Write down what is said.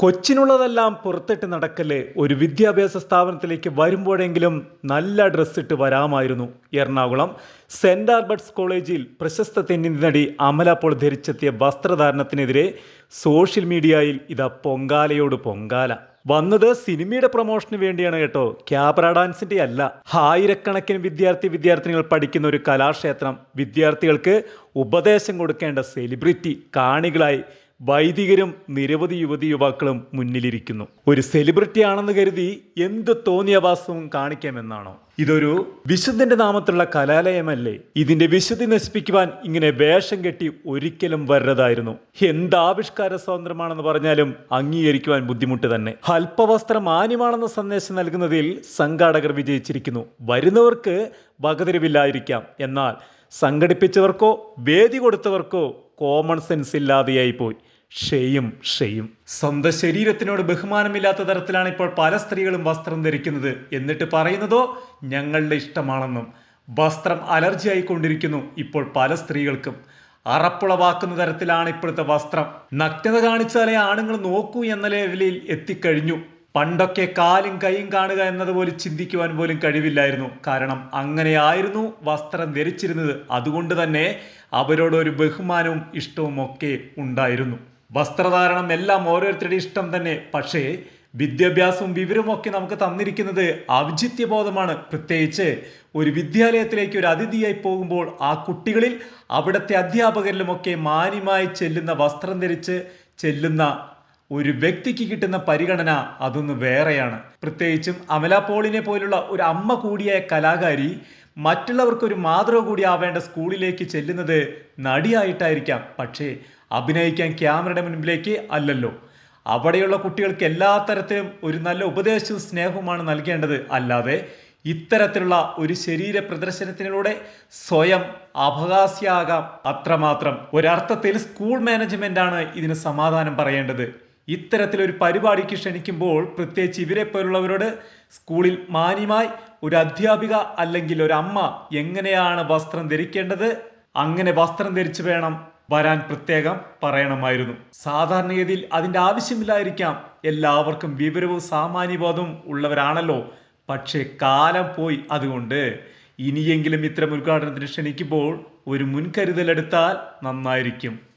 കൊച്ചിനുള്ളതെല്ലാം പുറത്തിട്ട് നടക്കല്ലേ ഒരു വിദ്യാഭ്യാസ സ്ഥാപനത്തിലേക്ക് വരുമ്പോഴെങ്കിലും നല്ല ഡ്രസ്സ് ഇട്ട് വരാമായിരുന്നു. എറണാകുളം സെന്റ് ആൽബർട്ട്സ് കോളേജിൽ പ്രശസ്ത തെന്നി നടി അമല പോൾ ധരിച്ചെത്തിയ വസ്ത്രധാരണത്തിനെതിരെ സോഷ്യൽ മീഡിയയിൽ ഇതാ പൊങ്കാലയോട് പൊങ്കാല. വന്നത് സിനിമയുടെ പ്രൊമോഷന് വേണ്ടിയാണ് കേട്ടോ. ക്യാബ്ര ഡാൻസിന്റെ അല്ല. ആയിരക്കണക്കിന് വിദ്യാർത്ഥി വിദ്യാർത്ഥിനികൾ പഠിക്കുന്ന ഒരു കലാക്ഷേത്രം. വിദ്യാർത്ഥികൾക്ക് ഉപദേശം കൊടുക്കേണ്ട സെലിബ്രിറ്റി കാണികളായി വൈദികരും നിരവധി യുവതി യുവാക്കളും മുന്നിലിരിക്കുന്നു. ഒരു സെലിബ്രിറ്റി ആണെന്ന് കരുതി എന്ത് തോന്നിയവാസവും കാണിക്കാമെന്നാണോ? ഇതൊരു വിശുദ്ധന്റെ നാമത്തിലുള്ള കലാലയമല്ലേ? ഇതിന്റെ വിശുദ്ധി നശിപ്പിക്കുവാൻ ഇങ്ങനെ വേഷം കെട്ടി ഒരിക്കലും വരരുതായിരുന്നു. എന്താവിഷ്കാര സ്വാതന്ത്ര്യമാണെന്ന് പറഞ്ഞാലും അംഗീകരിക്കുവാൻ ബുദ്ധിമുട്ട് തന്നെ. അല്പവസ്ത്രം മാന്യമാണെന്ന സന്ദേശം നൽകുന്നതിൽ സംഘാടകർ വിജയിച്ചിരിക്കുന്നു. വരുന്നവർക്ക് വകതിരിവില്ലായിരിക്കാം. എന്നാൽ സംഘടിപ്പിച്ചവർക്കോ വേദി കൊടുത്തവർക്കോ കോമൺ സെൻസ് ഇല്ലാതെയായി പോയി. ഷെയും ഷെയും സ്വന്തം ശരീരത്തിനോട് ബഹുമാനമില്ലാത്ത തരത്തിലാണ് ഇപ്പോൾ പല സ്ത്രീകളും വസ്ത്രം ധരിക്കുന്നത്. എന്നിട്ട് പറയുന്നതോ ഞങ്ങളുടെ ഇഷ്ടമാണെന്നും. വസ്ത്രം അലർജി ആയിക്കൊണ്ടിരിക്കുന്നു ഇപ്പോൾ പല സ്ത്രീകൾക്കും. അറപ്പുളവാക്കുന്ന തരത്തിലാണ് ഇപ്പോഴത്തെ വസ്ത്രം. നഗ്നത കാണിച്ചാലേ ആണുങ്ങൾ നോക്കൂ എന്ന ലെവലിൽ എത്തിക്കഴിഞ്ഞു. പണ്ടൊക്കെ കാലും കൈയും കാണുക എന്നതുപോലെ ചിന്തിക്കുവാൻ പോലും കഴിവില്ലായിരുന്നു. കാരണം അങ്ങനെയായിരുന്നു വസ്ത്രം ധരിച്ചിരുന്നത്. അതുകൊണ്ട് തന്നെ അവരോടൊരു ബഹുമാനവും ഇഷ്ടവും ഒക്കെ ഉണ്ടായിരുന്നു. വസ്ത്രധാരണം എല്ലാം ഓരോരുത്തരുടെ ഇഷ്ടം തന്നെ. പക്ഷേ വിദ്യാഭ്യാസവും വിവരവും ഒക്കെ നമുക്ക് തന്നിരിക്കുന്നത് ഔചിത്യബോധമാണ്. പ്രത്യേകിച്ച് ഒരു വിദ്യാലയത്തിലേക്ക് ഒരു അതിഥിയായി പോകുമ്പോൾ ആ കുട്ടികളിൽ അവിടുത്തെ അധ്യാപകരിലുമൊക്കെ മാന്യമായി ചെല്ലുന്ന വസ്ത്രം ധരിച്ച് ചെല്ലുന്ന ഒരു വ്യക്തിക്ക് കിട്ടുന്ന പരിഗണന അതൊന്ന് വേറെയാണ്. പ്രത്യേകിച്ചും അമല പോളിനെ പോലുള്ള ഒരു അമ്മ കൂടിയായ കലാകാരി മറ്റുള്ളവർക്കൊരു മാതൃക കൂടി ആവേണ്ട സ്കൂളിലേക്ക് ചെല്ലുന്നത് നടിയായിട്ടായിരിക്കാം. പക്ഷേ അഭിനയിക്കാൻ ക്യാമറയുടെ മുൻപിലേക്ക് അല്ലല്ലോ. അവിടെയുള്ള കുട്ടികൾക്ക് എല്ലാ തരത്തിലും ഒരു നല്ല ഉപദേശവും സ്നേഹവുമാണ് നൽകേണ്ടത്. അല്ലാതെ ഇത്തരത്തിലുള്ള ഒരു ശരീര പ്രദർശനത്തിലൂടെ സ്വയം അപകാസ്യാകാം അത്രമാത്രം ഒരർത്ഥത്തിൽ സ്കൂൾ മാനേജ്മെന്റ് ആണ് ഇതിന് സമാധാനം പറയേണ്ടത്. ഇത്തരത്തിലൊരു പരിപാടിക്ക് ക്ഷണിക്കുമ്പോൾ പ്രത്യേകിച്ച് ഇവരെ പോലുള്ളവരോട് സ്കൂളിൽ മാന്യമായി ഒരു അധ്യാപിക അല്ലെങ്കിൽ ഒരു അമ്മ എങ്ങനെയാണ് വസ്ത്രം ധരിക്കേണ്ടത്? അങ്ങനെ വസ്ത്രം ധരിച്ചു വേണം വരാൻ പ്രത്യേകം പറയണമായിരുന്നു. സാധാരണഗതിയിൽ അതിന്റെ ആവശ്യമില്ലായിരിക്കാം. എല്ലാവർക്കും വിവരവും സാമാന്യബോധവും ഉള്ളവരാണല്ലോ. പക്ഷേ കാലം പോയി അതുകൊണ്ട് ഇനിയെങ്കിലും ഇത്തരം ഉദ്ഘാടനത്തിന് ക്ഷണിക്കുമ്പോൾ ഒരു മുൻകരുതലെടുത്താൽ നന്നായിരിക്കും.